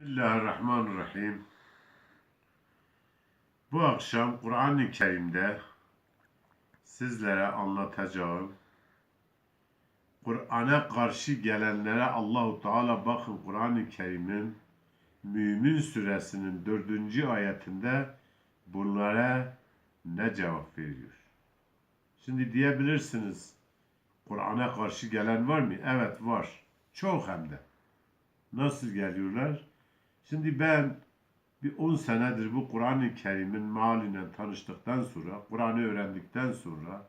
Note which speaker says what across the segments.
Speaker 1: Bismillahirrahmanirrahim. Bu akşam Kur'an-ı Kerim'de sizlere anlatacağım. Kur'an'a karşı gelenlere Allahu Teala bakın Kur'an-ı Kerim'in Mümin suresinin dördüncü ayetinde bunlara ne cevap veriyor? Şimdi diyebilirsiniz Kur'an'a karşı gelen var mı? Evet var. Çok hem de. Nasıl geliyorlar? Şimdi ben bir 10 senedir bu Kur'an-ı Kerim'in maaliyle tanıştıktan sonra, Kur'an'ı öğrendikten sonra,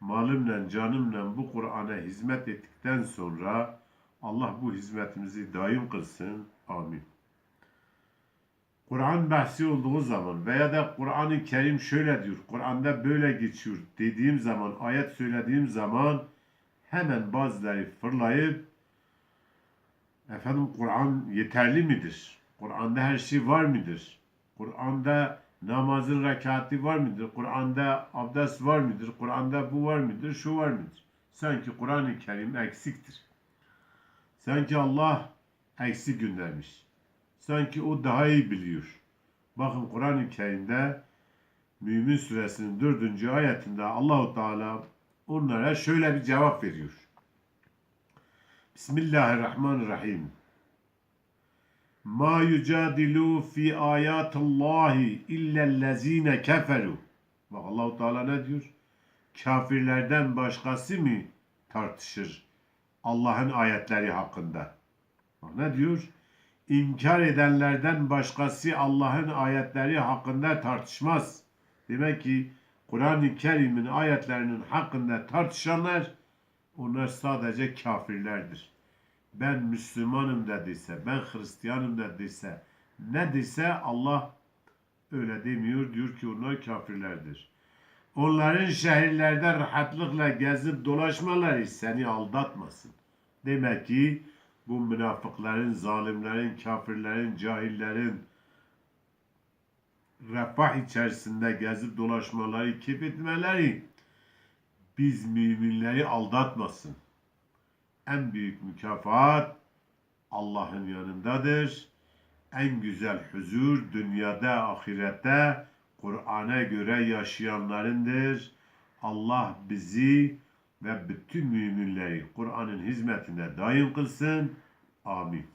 Speaker 1: malımla, canımla bu Kur'an'a hizmet ettikten sonra Allah bu hizmetimizi daim kılsın. Amin. Kur'an bahsi olduğu zaman veya da Kur'an-ı Kerim şöyle diyor, Kur'an'da böyle geçiyor dediğim zaman, ayet söylediğim zaman hemen bazıları fırlayıp efendim Kur'an yeterli midir? Kur'an'da her şey var mıdır? Kur'an'da namazın rekatı var mıdır? Kur'an'da abdest var mıdır? Kur'an'da bu var mıdır? Şu var mıdır? Sanki Kur'an-ı Kerim eksiktir. Sanki Allah eksik göndermiş. Sanki o daha iyi biliyor. Bakın Kur'an-ı Kerim'de Mümin suresinin dördüncü ayetinde Allahu Teala onlara şöyle bir cevap veriyor. Bismillahirrahmanirrahim. Ma yucadilu fi ayatillahi illellezine keferu. Bak Allahu Teala ne diyor? Kafirlerden başkası mı tartışır Allah'ın ayetleri hakkında? Bak ne diyor? İnkar edenlerden başkası Allah'ın ayetleri hakkında tartışmaz. Demek ki Kur'an-ı Kerim'in ayetlerinin hakkında tartışanlar onlar sadece kafirlerdir. Ben Müslümanım dediyse, ben Hristiyanım dediyse, ne dese Allah öyle demiyor. Diyor ki onlar kafirlerdir. Onların şehirlerde rahatlıkla gezip dolaşmaları seni aldatmasın. Demek ki bu münafıkların, zalimlerin, kafirlerin, cahillerin refah içerisinde gezip dolaşmaları, kip etmeleri biz müminleri aldatmasın. En büyük mükafat Allah'ın yanındadır. En güzel huzur dünyada, ahirette Kur'an'a göre yaşayanlarındır. Allah bizi ve bütün müminleri Kur'an'ın hizmetinde daim kılsın. Amin.